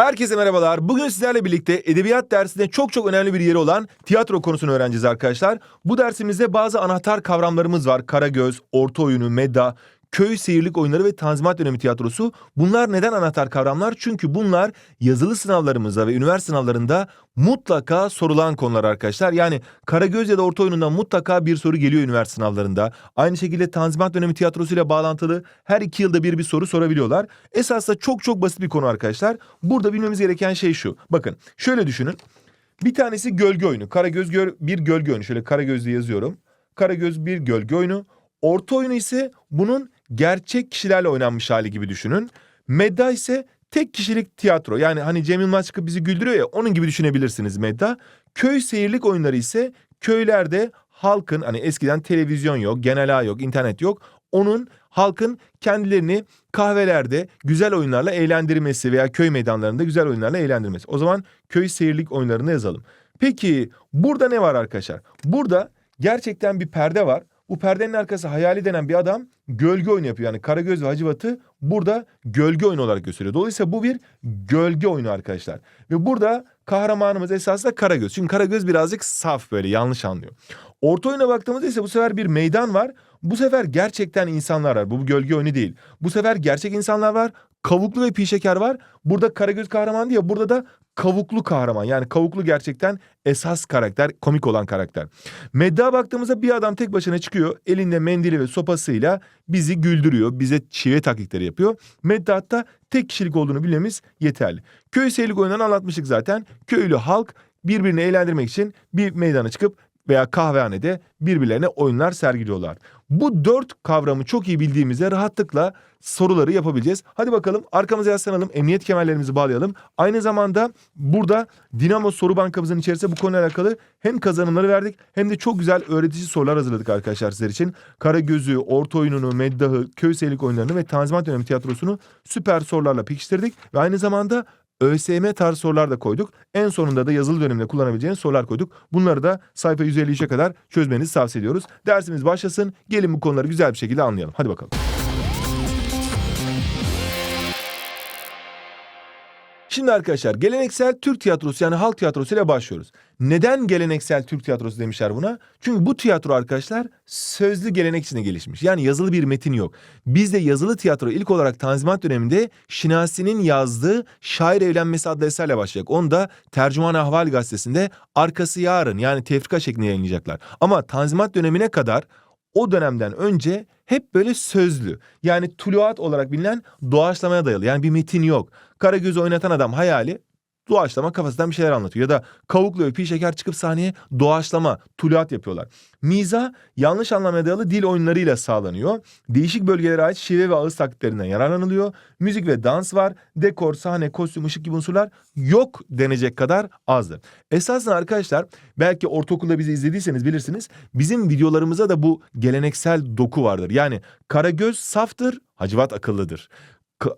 Herkese merhabalar. Bugün sizlerle birlikte edebiyat dersinde çok çok önemli bir yeri olan tiyatro konusunu öğreneceğiz arkadaşlar. Bu dersimizde bazı anahtar kavramlarımız var. Karagöz, orta oyunu, medda, köy seyirlik oyunları ve tanzimat dönemi tiyatrosu. Bunlar neden anahtar kavramlar? Çünkü bunlar yazılı sınavlarımızda ve üniversite sınavlarında mutlaka sorulan konular arkadaşlar. Yani Karagöz ya da orta oyunundan mutlaka bir soru geliyor üniversite sınavlarında. Aynı şekilde tanzimat dönemi tiyatrosuyla bağlantılı her iki yılda bir bir soru sorabiliyorlar. Esasında çok çok basit bir konu arkadaşlar. Burada bilmemiz gereken şey şu. Bakın şöyle düşünün. Bir tanesi gölge oyunu. Karagöz gör, bir gölge oyunu. Şöyle Karagöz diye yazıyorum. Karagöz bir gölge oyunu. Orta oyunu ise bunun gerçek kişilerle oynanmış hali gibi düşünün. Medda ise tek kişilik tiyatro. Yani hani Cem Yılmaz çıkıp bizi güldürüyor ya onun gibi düşünebilirsiniz medda. Köy seyirlik oyunları ise köylerde halkın hani eskiden televizyon yok, genel ağ yok, internet yok. Onun halkın kendilerini kahvelerde güzel oyunlarla eğlendirmesi veya köy meydanlarında güzel oyunlarla eğlendirmesi. O zaman köy seyirlik oyunlarını yazalım. Peki burada ne var arkadaşlar? Burada gerçekten bir perde var. Bu perdenin arkası hayali denen bir adam gölge oyunu yapıyor. Yani Karagöz ve Hacivat'ı burada gölge oyunu olarak gösteriyor. Dolayısıyla bu bir gölge oyunu arkadaşlar. Ve burada kahramanımız esasında Karagöz. Çünkü Karagöz birazcık saf böyle yanlış anlıyor. Orta oyuna baktığımızda ise bu sefer bir meydan var. Bu sefer gerçekten insanlar var. Bu gölge oyunu değil. Bu sefer gerçek insanlar var. Kavuklu ve pişeker var. Burada Karagöz kahraman diye burada da kavuklu kahraman. Yani kavuklu gerçekten esas karakter, komik olan karakter. Medda baktığımızda bir adam tek başına çıkıyor. Elinde mendili ve sopasıyla bizi güldürüyor. Bize şive taklitleri yapıyor. Meddatta tek kişilik olduğunu bilmemiz yeterli. Köy seyirlik oyunlarını anlatmıştık zaten. Köylü halk birbirini eğlendirmek için bir meydana çıkıp veya kahvehanede birbirlerine oyunlar sergiliyorlar. Bu dört kavramı çok iyi bildiğimizde rahatlıkla soruları yapabileceğiz. Hadi bakalım arkamıza yaslanalım, emniyet kemerlerimizi bağlayalım. Aynı zamanda burada Dinamo soru bankamızın içerisinde bu konuyla alakalı hem kazanımları verdik hem de çok güzel öğretici sorular hazırladık arkadaşlar sizler için. Karagöz'ü, orta oyununu, meddahı, köy seyirlik oyunlarını ve Tanzimat dönemi tiyatrosunu süper sorularla pekiştirdik. Ve aynı zamanda ÖSYM tarzı sorular da koyduk. En sonunda da yazılı dönemde kullanabileceğiniz sorular koyduk. Bunları da sayfa 153'e kadar çözmenizi tavsiye ediyoruz. Dersimiz başlasın. Gelin bu konuları güzel bir şekilde anlayalım. Hadi bakalım. Şimdi arkadaşlar geleneksel Türk tiyatrosu yani halk tiyatrosu ile başlıyoruz. Neden geleneksel Türk tiyatrosu demişler buna? Çünkü bu tiyatro arkadaşlar sözlü gelenek içinde gelişmiş. Yani yazılı bir metin yok. Bizde yazılı tiyatro ilk olarak Tanzimat döneminde Şinasi'nin yazdığı Şair Evlenmesi adlı eserle başlayacak. Onu da Tercüman Ahval gazetesinde arkası yarın yani tefrika şeklinde yayınlayacaklar. Ama Tanzimat dönemine kadar o dönemden önce hep böyle sözlü. Yani tuluat olarak bilinen doğaçlamaya dayalı. Yani bir metin yok. Karagöz'ü oynatan adam hayali doğaçlama kafasından bir şeyler anlatıyor. Ya da Kavuklu ve Pi Şeker çıkıp sahneye doğaçlama, tuluat yapıyorlar. Miza yanlış anlamaya dayalı dil oyunlarıyla sağlanıyor. Değişik bölgelere ait şive ve ağız taklitlerinden yararlanılıyor. Müzik ve dans var. Dekor, sahne, kostüm, ışık gibi unsurlar yok denecek kadar azdır. Esasında arkadaşlar belki ortaokulda bizi izlediyseniz bilirsiniz. Bizim videolarımıza da bu geleneksel doku vardır. Yani Karagöz saftır, Hacivat akıllıdır.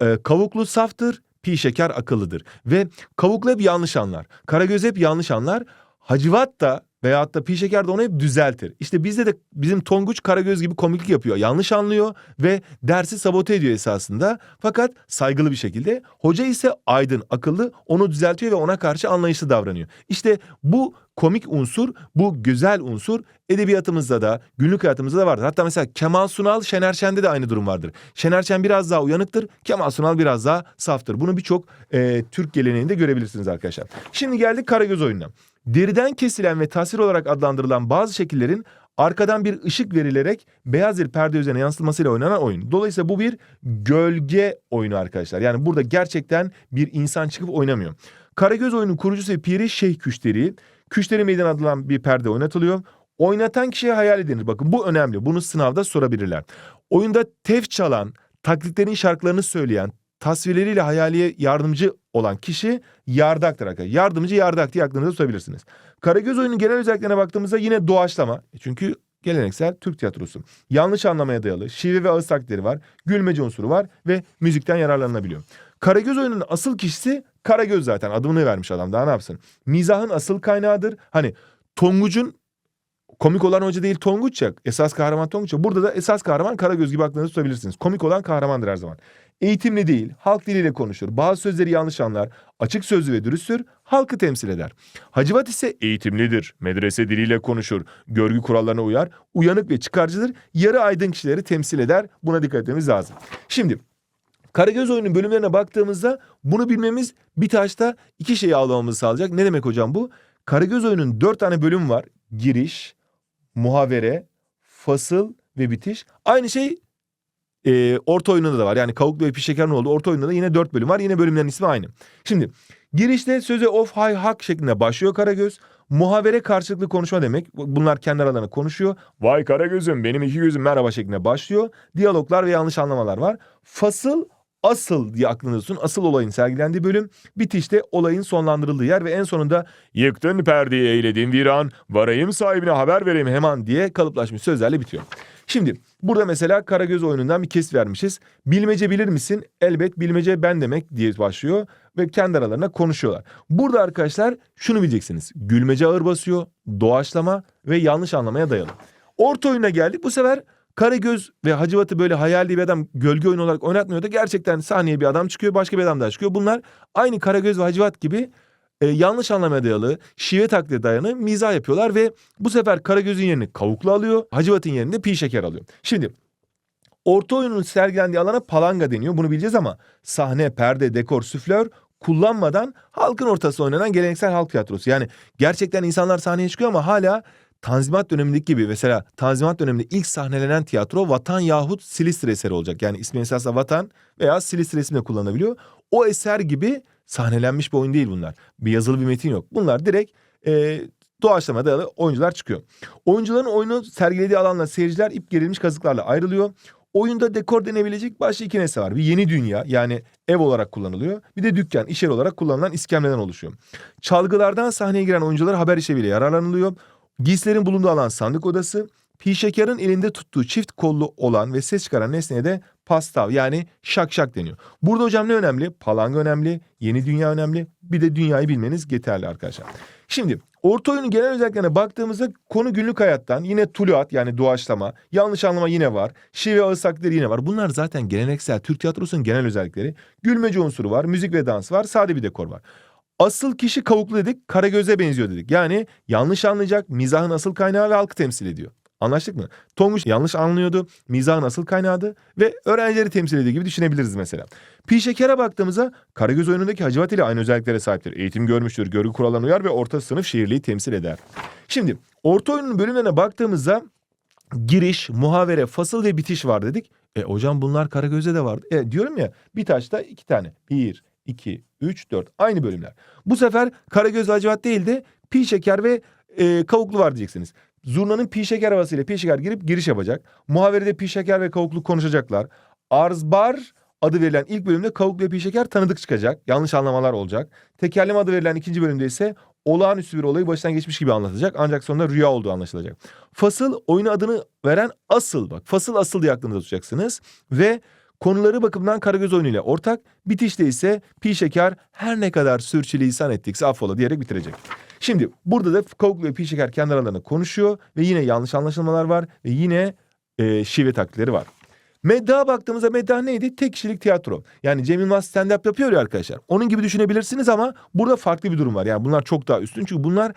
E, Kavuklu saftır, pi şeker akıllıdır. Ve kavuklu hep yanlış anlar. Karagöz hep yanlış anlar. Hacivat da veyahut da pi şeker de onu hep düzeltir. İşte bizde de bizim Tonguç Karagöz gibi komiklik yapıyor. Yanlış anlıyor ve dersi sabote ediyor esasında. Fakat saygılı bir şekilde. Hoca ise aydın, akıllı onu düzeltiyor ve ona karşı anlayışlı davranıyor. İşte bu komik unsur, bu güzel unsur edebiyatımızda da, günlük hayatımızda da vardır. Hatta mesela Kemal Sunal, Şener Şen'de de aynı durum vardır. Şener Şen biraz daha uyanıktır, Kemal Sunal biraz daha saftır. Bunu birçok e, Türk geleneğinde görebilirsiniz arkadaşlar. Şimdi geldik Karagöz oyununa. Deriden kesilen ve tasvir olarak adlandırılan bazı şekillerin arkadan bir ışık verilerek beyaz bir perde üzerine yansıtılmasıyla oynanan oyun. Dolayısıyla bu bir gölge oyunu arkadaşlar. Yani burada gerçekten bir insan çıkıp oynamıyor. Karagöz oyunun kurucusu ve piri Şeyh Küşteri. Küşteri Meydan adlı bir perde oynatılıyor. Oynatan kişiye hayal edilir. Bakın bu önemli. Bunu sınavda sorabilirler. Oyunda tef çalan, taklitlerin şarkılarını söyleyen, tasvirleriyle hayaliye yardımcı olan kişi yardaktır arkadaşlar. Yardımcı yardak diye aklınızda tutabilirsiniz. Karagöz oyunun genel özelliklerine baktığımızda yine doğaçlama. Çünkü geleneksel Türk tiyatrosu. Yanlış anlamaya dayalı, şive ve ağız taklitleri var, gülmece unsuru var ve müzikten yararlanılabiliyor. Karagöz oyunun asıl kişisi Karagöz zaten adını vermiş adam daha ne yapsın. Mizahın asıl kaynağıdır. Hani Tonguç'un komik olan hoca değil Tonguç ya. Esas kahraman Tonguç ya. Burada da esas kahraman Karagöz gibi aklınızda tutabilirsiniz. Komik olan kahramandır her zaman. Eğitimli değil, halk diliyle konuşur, bazı sözleri yanlış anlar, açık sözlü ve dürüsttür, halkı temsil eder. Hacivat ise eğitimlidir, medrese diliyle konuşur, görgü kurallarına uyar, uyanık ve çıkarcıdır, yarı aydın kişileri temsil eder. Buna dikkat etmemiz lazım. Şimdi Karagöz oyunun bölümlerine baktığımızda bunu bilmemiz bir taşta iki şeyi almamızı sağlayacak. Ne demek hocam bu? Karagöz oyunun dört tane bölüm var. Giriş, muhavere, fasıl ve bitiş. Aynı şey e, orta oyununda da var. Yani Kavuklu ve Pişeker'in olduğu orta oyununda da yine dört bölüm var. Yine bölümlerin ismi aynı. Şimdi girişte söze of hay hak şeklinde başlıyor Karagöz. Muhavere karşılıklı konuşma demek. Bunlar kendi aralarında konuşuyor. Vay Karagöz'üm benim iki gözüm merhaba şeklinde başlıyor. Diyaloglar ve yanlış anlamalar var. Fasıl asıl diye aklınızda. Asıl olayın sergilendiği bölüm. Bitişte olayın sonlandırıldığı yer ve en sonunda yıktın perdeyi eyledin viran. Varayım sahibine haber vereyim hemen diye kalıplaşmış sözlerle bitiyor. Şimdi burada mesela Karagöz oyunundan bir kesit vermişiz. Bilmece bilir misin? Elbet bilmece ben demek diye başlıyor ve kendi aralarında konuşuyorlar. Burada arkadaşlar şunu bileceksiniz. Gülmece ağır basıyor, doğaçlama ve yanlış anlamaya dayalı. Orta oyuna geldik. Bu sefer Karagöz ve Hacivat'ı böyle hayali bir adam gölge oyunu olarak oynatmıyor da gerçekten sahneye bir adam çıkıyor, başka bir adam daha çıkıyor. Bunlar aynı Karagöz ve Hacivat gibi e, yanlış anlamaya dayalı, şive taklide dayanı mizah yapıyorlar ve bu sefer Karagöz'ün yerini Kavuklu alıyor, Hacivat'ın yerini de Pi Şeker alıyor. Şimdi orta oyunun sergilendiği alana palanga deniyor. Bunu bileceğiz ama sahne, perde, dekor, süflör kullanmadan halkın ortası oynanan geleneksel halk tiyatrosu. Yani gerçekten insanlar sahneye çıkıyor ama hala Tanzimat dönemindeki gibi mesela Tanzimat döneminde ilk sahnelenen tiyatro Vatan yahut Silistre eseri olacak. Yani ismi esasında Vatan veya Silistre ismi de kullanılabiliyor. O eser gibi sahnelenmiş bir oyun değil bunlar. Bir yazılı bir metin yok. Bunlar direkt e, doğaçlama dayalı oyuncular çıkıyor. Oyuncuların oyunu sergilediği alanla seyirciler ip gerilmiş kazıklarla ayrılıyor. Oyunda dekor denebilecek başka iki nesne var. Bir yeni dünya yani ev olarak kullanılıyor. Bir de dükkan, iş yeri olarak kullanılan iskemleden oluşuyor. Çalgılardan sahneye giren oyuncular haber işeviyle yararlanılıyor. Giysilerin bulunduğu alan sandık odası. Pi şekerin elinde tuttuğu çift kollu olan ve ses çıkaran nesneye de pastav yani şak şak deniyor. Burada hocam ne önemli? Palanga önemli, yeni dünya önemli. Bir de dünyayı bilmeniz yeterli arkadaşlar. Şimdi orta oyunun genel özelliklerine baktığımızda konu günlük hayattan yine tuluat yani doğaçlama, yanlış anlama yine var. Şive ağız taklitleri yine var. Bunlar zaten geleneksel Türk tiyatrosunun genel özellikleri. Gülmece unsuru var, müzik ve dans var, sade bir dekor var. Asıl kişi kavuklu dedik, Karagöz'e benziyor dedik. Yani yanlış anlayacak, mizahın asıl kaynağı ve halkı temsil ediyor. Anlaştık mı? Tonguç yanlış anlıyordu, mizahın asıl kaynağıydı ve öğrencileri temsil ediyor gibi düşünebiliriz mesela. Pi Şeker'e baktığımızda Karagöz oyunundaki Hacivat ile aynı özelliklere sahiptir. Eğitim görmüştür, görgü kurallarına uyar ve orta sınıf şiirliği temsil eder. Şimdi orta oyunun bölümlerine baktığımızda giriş, muhavere, fasıl ve bitiş var dedik. E hocam bunlar Karagöz'de de vardı. E diyorum ya bir taşta iki tane. Bir, 2, 3, 4 aynı bölümler. Bu sefer Karagöz Hacivat değil de pi şeker ve e, kavuklu var diyeceksiniz. Zurnanın pi şeker havasıyla girip giriş yapacak. Muhaverede pi şeker ve kavuklu konuşacaklar. Arzbar adı verilen ilk bölümde kavuklu ve pi tanıdık çıkacak. Yanlış anlamalar olacak. Tekerleme adı verilen ikinci bölümde ise olağanüstü bir olayı baştan geçmiş gibi anlatacak. Ancak sonunda rüya olduğu anlaşılacak. Fasıl oyunu adını veren asıl bak. Fasıl asıl diye aklınızda tutacaksınız. Ve Konuları bakımından Karagöz oyunu ile ortak, bitişte ise pi şeker her ne kadar sürçülisan ettikse affola diyerek bitirecek. Şimdi burada da Kavuklu ve pi şeker kendi aralarında konuşuyor ve yine yanlış anlaşılmalar var ve yine e, şive taklitleri var. Meddaha baktığımızda meddah neydi? Tek kişilik tiyatro. Yani Cem Yılmaz stand-up yapıyor ya arkadaşlar. Onun gibi düşünebilirsiniz ama burada farklı bir durum var. Yani bunlar çok daha üstün. Çünkü bunlar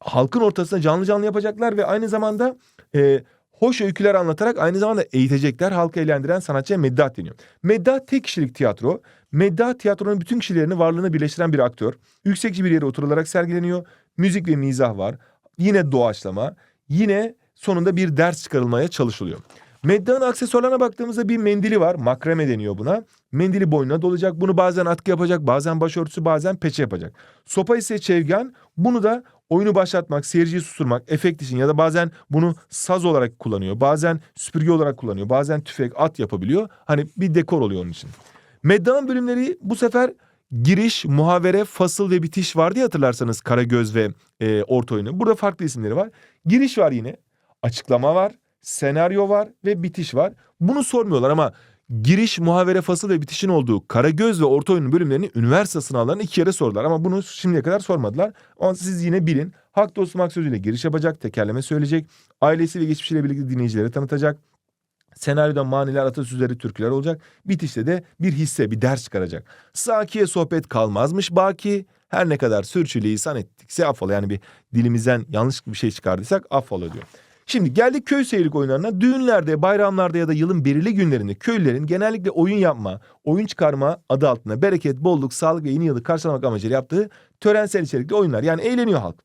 halkın ortasında canlı canlı yapacaklar ve aynı zamanda e, hoş öyküler anlatarak aynı zamanda eğitecekler, halkı eğlendiren sanatçıya meddah deniyor. Meddah tek kişilik tiyatro. Meddah tiyatronun bütün kişilerini varlığını birleştiren bir aktör. Yüksekçe bir yere oturularak sergileniyor. Müzik ve mizah var. Yine doğaçlama. Yine sonunda bir ders çıkarılmaya çalışılıyor. Meddah'ın aksesuarlarına baktığımızda bir mendili var. Makreme deniyor buna. Mendili boynuna dolacak. Bunu bazen atkı yapacak, bazen başörtüsü, bazen peçe yapacak. Sopa ise çevgen. Bunu da oyunu başlatmak, seyirciyi susturmak, efekt için ya da bazen bunu saz olarak kullanıyor. Bazen süpürge olarak kullanıyor. Bazen tüfek, at yapabiliyor. Hani bir dekor oluyor onun için. Meddah'ın bölümleri bu sefer giriş, muhavere, fasıl ve bitiş vardı ya hatırlarsanız Karagöz ve e, Orta oyunu. Burada farklı isimleri var. Giriş var yine. Açıklama var senaryo var ve bitiş var. Bunu sormuyorlar ama giriş, muhavere, fasıl ve bitişin olduğu Karagöz ve Orta Oyun'un bölümlerini üniversite sınavlarında iki kere sordular. Ama bunu şimdiye kadar sormadılar. Ama siz yine bilin. Hak dostu hak sözüyle giriş yapacak, tekerleme söyleyecek, ailesi ve geçmişiyle birlikte dinleyicilere tanıtacak. Senaryoda maniler, atasözleri, türküler olacak. Bitişte de bir hisse, bir ders çıkaracak. Sakiye sohbet kalmazmış baki. Her ne kadar sürçülisan ettikse affola. Yani bir dilimizden yanlış bir şey çıkardıysak affola diyor. Şimdi geldik köy seyirlik oyunlarına. Düğünlerde, bayramlarda ya da yılın belirli günlerinde köylülerin genellikle oyun yapma, oyun çıkarma adı altında bereket, bolluk, sağlık ve yeni yılı karşılamak amacıyla yaptığı törensel içerikli oyunlar. Yani eğleniyor halk.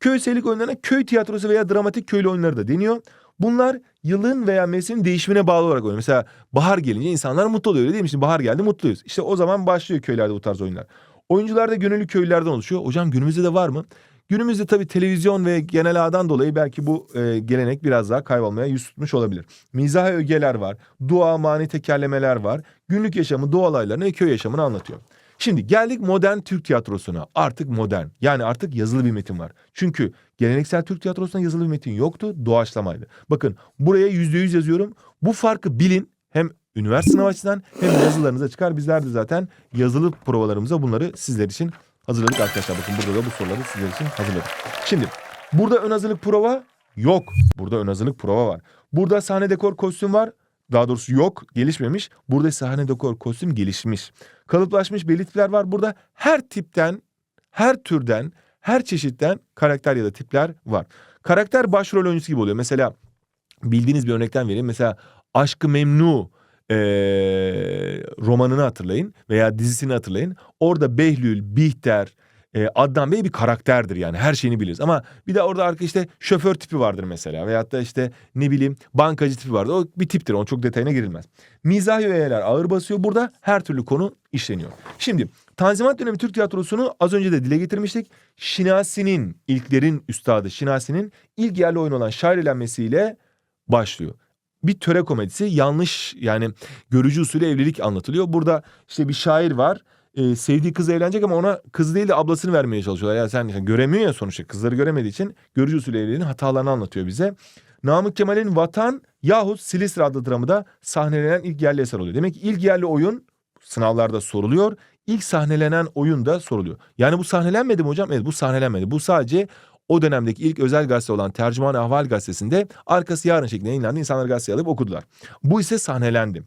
Köy seyirlik oyunlarına köy tiyatrosu veya dramatik köylü oyunları da deniyor. Bunlar yılın veya mevsimin değişimine bağlı olarak oynuyor. Mesela bahar gelince insanlar mutlu oluyor öyle değil mi? Şimdi bahar geldi mutluyuz. İşte o zaman başlıyor köylerde bu tarz oyunlar. Oyuncular da gönüllü köylülerden oluşuyor. Hocam günümüzde de var mı? Günümüzde tabii televizyon ve genel ağdan dolayı belki bu e, gelenek biraz daha kaybolmaya yüz tutmuş olabilir. Mizah ögeler var, dua, mani tekerlemeler var. Günlük yaşamı, doğa olaylarını köy yaşamını anlatıyor. Şimdi geldik modern Türk tiyatrosuna. Artık modern. Yani artık yazılı bir metin var. Çünkü geleneksel Türk tiyatrosunda yazılı bir metin yoktu. Doğaçlamaydı. Bakın buraya yüzde yüz yazıyorum. Bu farkı bilin. Hem üniversite sınav açısından hem yazılarınıza çıkar. Bizler de zaten yazılı provalarımıza bunları sizler için hazırladık arkadaşlar. Bakın burada da bu soruları sizler için hazırladık. Şimdi burada ön hazırlık prova yok. Burada ön hazırlık prova var. Burada sahne dekor kostüm var. Daha doğrusu yok, gelişmemiş. Burada sahne dekor kostüm gelişmiş. Kalıplaşmış belirtiler var. Burada her tipten, her türden, her çeşitten karakter ya da tipler var. Karakter başrol oyuncusu gibi oluyor. Mesela bildiğiniz bir örnekten vereyim. Mesela Aşkı Memnu eee, romanını hatırlayın veya dizisini hatırlayın. Orada Behlül, Bihter, e, Adnan Bey bir karakterdir yani her şeyini biliriz. Ama bir de orada arka işte şoför tipi vardır mesela. Veyahut da işte ne bileyim bankacı tipi vardır. O bir tiptir. Onun çok detayına girilmez. Mizahi öğeler ağır basıyor. Burada her türlü konu işleniyor. Şimdi Tanzimat dönemi Türk tiyatrosunu az önce de dile getirmiştik. Şinasi'nin, ilklerin üstadı Şinasi'nin ilk yerli oyun olan şair eğlenmesiyle başlıyor bir töre komedisi yanlış yani görücü usulü evlilik anlatılıyor. Burada işte bir şair var e, sevdiği kız evlenecek ama ona kız değil de ablasını vermeye çalışıyorlar. Yani sen yani göremiyor ya sonuçta kızları göremediği için görücü usulü evliliğin hatalarını anlatıyor bize. Namık Kemal'in Vatan yahut Silistra adlı dramı da sahnelenen ilk yerli eser oluyor. Demek ki ilk yerli oyun sınavlarda soruluyor. İlk sahnelenen oyun da soruluyor. Yani bu sahnelenmedi mi hocam? Evet bu sahnelenmedi. Bu sadece o dönemdeki ilk özel gazete olan Tercüman Ahval gazetesinde arkası yarın şeklinde yayınlandı. İnsanlar gazeteyi alıp okudular. Bu ise sahnelendi.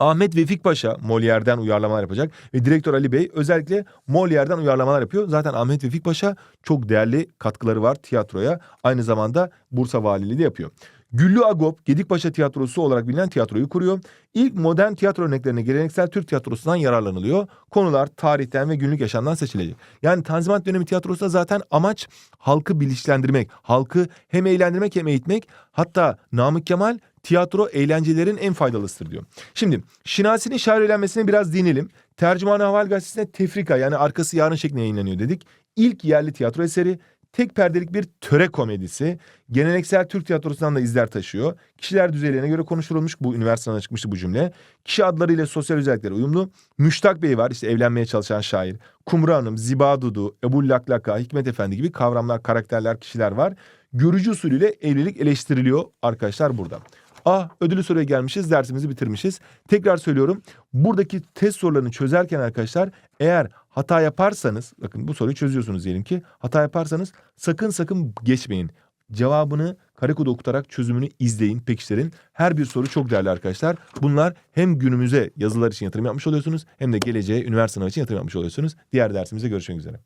Ahmet Vefik Paşa Molière'den uyarlamalar yapacak ve direktör Ali Bey özellikle Molière'den uyarlamalar yapıyor. Zaten Ahmet Vefik Paşa çok değerli katkıları var tiyatroya. Aynı zamanda Bursa Valiliği de yapıyor. Güllü Agop Gedikpaşa Tiyatrosu olarak bilinen tiyatroyu kuruyor. İlk modern tiyatro örneklerine geleneksel Türk tiyatrosundan yararlanılıyor. Konular tarihten ve günlük yaşamdan seçilecek. Yani Tanzimat dönemi tiyatrosunda zaten amaç halkı bilinçlendirmek, halkı hem eğlendirmek hem eğitmek. Hatta Namık Kemal tiyatro eğlencelerin en faydalısıdır diyor. Şimdi Şinasi'nin şair eğlenmesine biraz değinelim. Tercüman Haval Gazetesi'nde Tefrika yani arkası yarın şeklinde yayınlanıyor dedik. İlk yerli tiyatro eseri tek perdelik bir töre komedisi. Geleneksel Türk tiyatrosundan da izler taşıyor. Kişiler düzeylerine göre konuşulmuş bu üniversiteden çıkmıştı bu cümle. Kişi adlarıyla sosyal özellikleri uyumlu. Müştak Bey var işte evlenmeye çalışan şair. Kumru Hanım, Ziba Dudu, Ebu Laklaka, Hikmet Efendi gibi kavramlar, karakterler, kişiler var. Görücü usulüyle evlilik eleştiriliyor arkadaşlar burada. Ah ödülü soruya gelmişiz dersimizi bitirmişiz. Tekrar söylüyorum buradaki test sorularını çözerken arkadaşlar eğer hata yaparsanız bakın bu soruyu çözüyorsunuz diyelim ki hata yaparsanız sakın sakın geçmeyin. Cevabını kare kodu okutarak çözümünü izleyin, pekiştirin. Her bir soru çok değerli arkadaşlar. Bunlar hem günümüze yazılar için yatırım yapmış oluyorsunuz hem de geleceğe üniversite sınavı için yatırım yapmış oluyorsunuz. Diğer dersimizde görüşmek üzere.